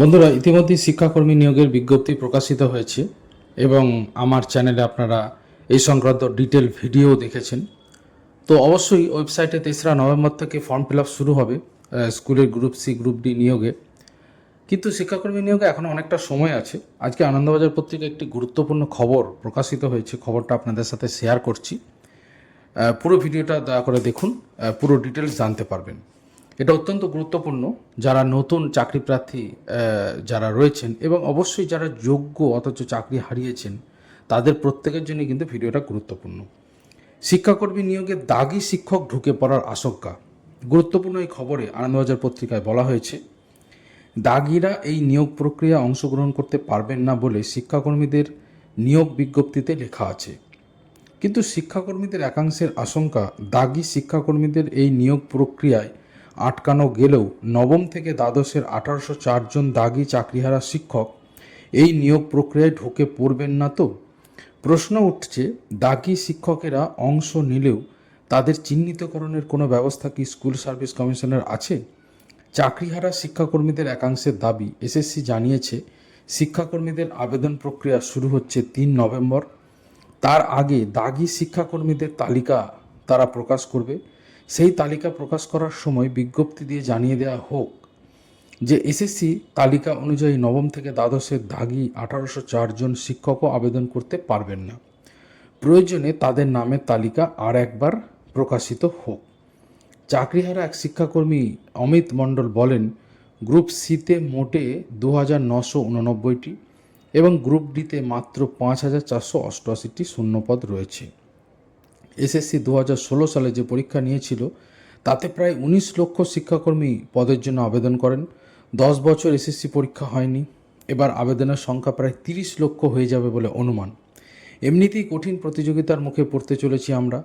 বন্ধুরা, ইতিমধ্যেই শিক্ষাকর্মী নিয়োগের বিজ্ঞপ্তি প্রকাশিত হয়েছে এবং আমার চ্যানেলে আপনারা এই সংক্রান্ত ডিটেল ভিডিও দেখেছেন। তো অবশ্যই ওয়েবসাইটে তেসরা নভেম্বর থেকে ফর্ম ফিল আপ শুরু হবে স্কুলের গ্রুপ সি, গ্রুপ ডি নিয়োগে। কিন্তু শিক্ষাকর্মী নিয়োগে এখনও অনেকটা সময় আছে। আজকে আনন্দবাজার পত্রিকা একটি গুরুত্বপূর্ণ খবর প্রকাশিত হয়েছে, খবরটা আপনাদের সাথে শেয়ার করছি। পুরো ভিডিওটা দয়া করে দেখুন পুরো ডিটেলস জানতে পারবেন। এটা অত্যন্ত গুরুত্বপূর্ণ যারা নতুন চাকরি প্রার্থী যারা রয়েছেন এবং অবশ্যই যারা যোগ্য অথচ চাকরি হারিয়েছেন, তাদের প্রত্যেকের জন্য কিন্তু ভিডিওটা গুরুত্বপূর্ণ। শিক্ষাকর্মী নিয়োগে দাগি শিক্ষক ঢুকে পড়ার আশঙ্কা। গুরুত্বপূর্ণ এই খবরে আনন্দবাজার পত্রিকায় বলা হয়েছে, দাগিরা এই নিয়োগ প্রক্রিয়া অংশগ্রহণ করতে পারবেন না বলে শিক্ষাকর্মীদের নিয়োগ বিজ্ঞপ্তিতে লেখা আছে। কিন্তু শিক্ষাকর্মীদের একাংশের আশঙ্কা, দাগি শিক্ষাকর্মীদের এই নিয়োগ প্রক্রিয়ায় আটকানো গেলেও নবম থেকে দ্বাদশের আঠারোশো চারজন দাগি চাকরিহারা শিক্ষক এই নিয়োগ প্রক্রিয়ায় ঢুকে পড়বেন না তো? প্রশ্ন উঠছে, দাগি শিক্ষকেরা অংশ নিলেও তাদের চিহ্নিতকরণের কোনো ব্যবস্থা কি স্কুল সার্ভিস কমিশনের আছে? চাকরিহারা শিক্ষাকর্মীদের একাংশের দাবি, এসএসসি জানিয়েছে, শিক্ষাকর্মীদের আবেদন প্রক্রিয়া শুরু হচ্ছে তিন নভেম্বর। তার আগে দাগি শিক্ষাকর্মীদের তালিকা তারা প্রকাশ করবে। সেই তালিকা প্রকাশ করার সময় বিজ্ঞপ্তি দিয়ে জানিয়ে দেওয়া হোক যে এসএসসি তালিকা অনুযায়ী নবম থেকে দ্বাদশের দাগি আঠারোশো চারজন শিক্ষকও আবেদন করতে পারবেন না। প্রয়োজনে তাদের নামের তালিকা আর একবার প্রকাশিত হোক। চাকরিহারা এক শিক্ষাকর্মী অমিত মণ্ডল বলেন, গ্রুপ সিতে মোটে দু হাজার নশো উননব্বইটি এবং গ্রুপ ডিতে মাত্র পাঁচ হাজার চারশো অষ্টআশিটি শূন্যপদ রয়েছে। এসএসসি দু হাজার ষোলো সালে যে পরীক্ষা নিয়েছিল, তাতে প্রায় উনিশ লক্ষ শিক্ষাকর্মী পদের জন্য আবেদন করেন। দশ বছর এসএসসি পরীক্ষা হয়নি। এবার আবেদনের সংখ্যা প্রায় তিরিশ লক্ষ হয়ে যাবে বলে অনুমান। এমনিতেই কঠিন প্রতিযোগিতার মুখে পড়তে চলেছি আমরা।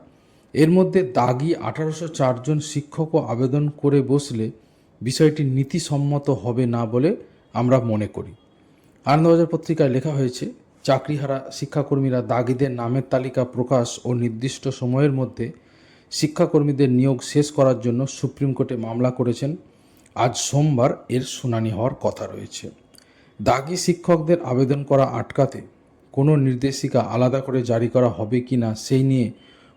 এর মধ্যে দাগি আঠারোশো চারজন শিক্ষকও আবেদন করে বসলে বিষয়টি নীতিসম্মত হবে না বলে আমরা মনে করি। আনন্দবাজার পত্রিকায় লেখা হয়েছে চাকরিহারা শিক্ষাকর্মীরা দাগিদের নামের তালিকা প্রকাশ ও নির্দিষ্ট সময়ের মধ্যে শিক্ষাকর্মীদের নিয়োগ শেষ করার জন্য সুপ্রিম কোর্টে মামলা করেছেন। আজ সোমবার এর শুনানি হওয়ার কথা রয়েছে। দাগি শিক্ষকদের আবেদন করা আটকাতে কোনো নির্দেশিকা আলাদা করে জারি করা হবে কি না সেই নিয়ে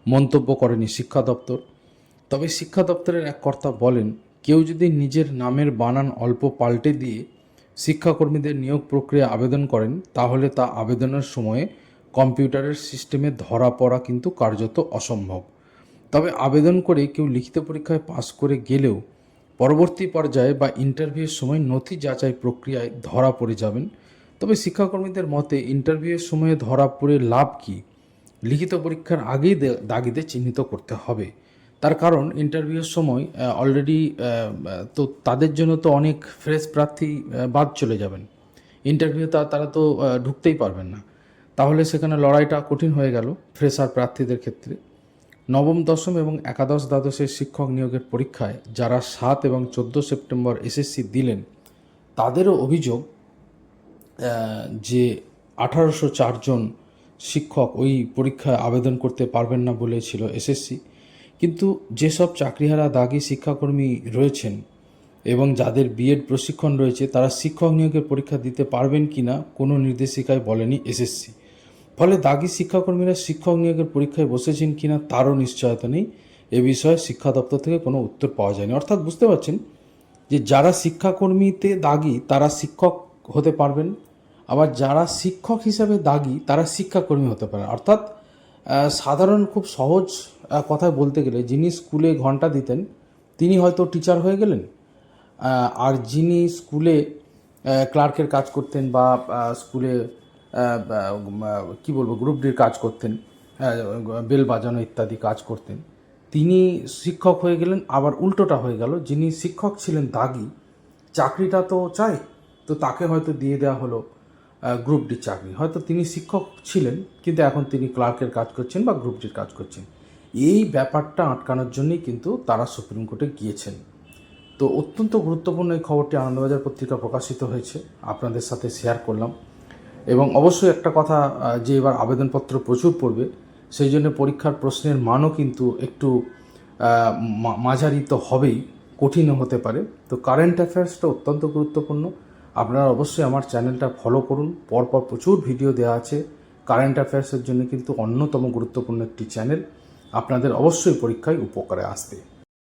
মন্তব্য করেনি শিক্ষা দপ্তর। তবে শিক্ষা দপ্তরের এক কর্তা বলেন, কেউ যদি নিজের নামের বানান অল্প পাল্টে দিয়ে শিক্ষাকর্মীদের নিয়োগ প্রক্রিয়া আবেদন করেন, তাহলে তা আবেদনের সময়ে কম্পিউটারের সিস্টেমে ধরা পড়া কিন্তু কার্যত অসম্ভব। তবে আবেদন করে কেউ লিখিত পরীক্ষায় পাশ করে গেলেও পরবর্তী পর্যায়ে বা ইন্টারভিউয়ের সময় নথি যাচাই প্রক্রিয়ায় ধরা পড়ে যাবেন। তবে শিক্ষাকর্মীদের মতে ইন্টারভিউয়ের সময়ে ধরা পড়ে লাভ কী? লিখিত পরীক্ষার আগেই দে- দাগিদের চিহ্নিত করতে হবে। তার কারণ ইন্টারভিউয়ের সময় অলরেডি তো তাদের জন্য তো অনেক ফ্রেশ প্রার্থী বাদ চলে যাবেন। ইন্টারভিউ তা, তারা তো ঢুকতেই পারবেন না। তাহলে সেখানে লড়াইটা কঠিন হয়ে গেল ফ্রেশার প্রার্থীদের ক্ষেত্রে। নবম, দশম এবং একাদশ দ্বাদশের শিক্ষক নিয়োগের পরীক্ষায় যারা সাত এবং চোদ্দ সেপ্টেম্বর এসএসসি দিলেন, তাদেরও অভিযোগ যে আঠারোশো চারজন শিক্ষক ওই পরীক্ষায় আবেদন করতে পারবেন না বলেছিল এসএসসি। কিন্তু যেসব চাকরিহারা দাগি শিক্ষাকর্মী রয়েছেন এবং যাদের বিএড প্রশিক্ষণ রয়েছে, তারা শিক্ষক নিয়োগের পরীক্ষা দিতে পারবেন কি না কোনো নির্দেশিকায় বলেনি এসএসসি। ফলে দাগি শিক্ষাকর্মীরা শিক্ষক নিয়োগের পরীক্ষায় বসেছেন কিনা তারও নিশ্চয়তা নেই। এ বিষয়ে শিক্ষা দপ্তর থেকে কোনো উত্তর পাওয়া যায়নি। অর্থাৎ বুঝতে পারছেন যে যারা শিক্ষাকর্মীতে দাগি, তারা শিক্ষক হতে পারবেন। আবার যারা শিক্ষক হিসাবে দাগি, তারা শিক্ষাকর্মী হতে পারে অর্থাৎ সাধারণ খুব সহজ কথায় বলতে গেলে যিনি স্কুলে ঘণ্টা দিতেন, তিনি হয়তো টিচার হয়ে গেলেন। আর যিনি স্কুলে ক্লার্কের কাজ করতেন বা স্কুলে কি বলব গ্রুপ ডির কাজ করতেন বেল বাজানো ইত্যাদি কাজ করতেন, তিনি শিক্ষক হয়ে গেলেন। আবার উল্টোটা হয়ে গেল, যিনি শিক্ষক ছিলেন দাগি, চাকরিটা তো চাই, তো তাকে হয়তো দিয়ে দেওয়া হলো। গ্রুপ ডি চাকরি। হয়তো তিনি শিক্ষক ছিলেন, কিন্তু এখন তিনি ক্লার্কের কাজ করছেন বা গ্রুপ ডির কাজ করছেন। এই ব্যাপারটা আটকানোর জন্যই কিন্তু তারা সুপ্রিম কোর্টে গিয়েছেন। তো অত্যন্ত গুরুত্বপূর্ণ এই খবরটি আনন্দবাজার পত্রিকা প্রকাশিত হয়েছে, আপনাদের সাথে শেয়ার করলাম। এবং অবশ্যই একটা কথা যে এবার আবেদনপত্র প্রচুর পড়বে, সেই জন্য পরীক্ষার প্রশ্নের মানও কিন্তু একটু মাঝারি তো হবেই, কঠিনও হতে পারে। তো কারেন্ট অ্যাফেয়ার্সটা অত্যন্ত গুরুত্বপূর্ণ। আপনারা অবশ্যই আমার চ্যানেলটা ফলো করুন। পরপর প্রচুর ভিডিও দেওয়া আছে। কারেন্ট অ্যাফেয়ার্সের জন্য কিন্তু অন্যতম গুরুত্বপূর্ণ একটি চ্যানেল আপনাদের অবশ্যই পরীক্ষায় উপকারে আসবে।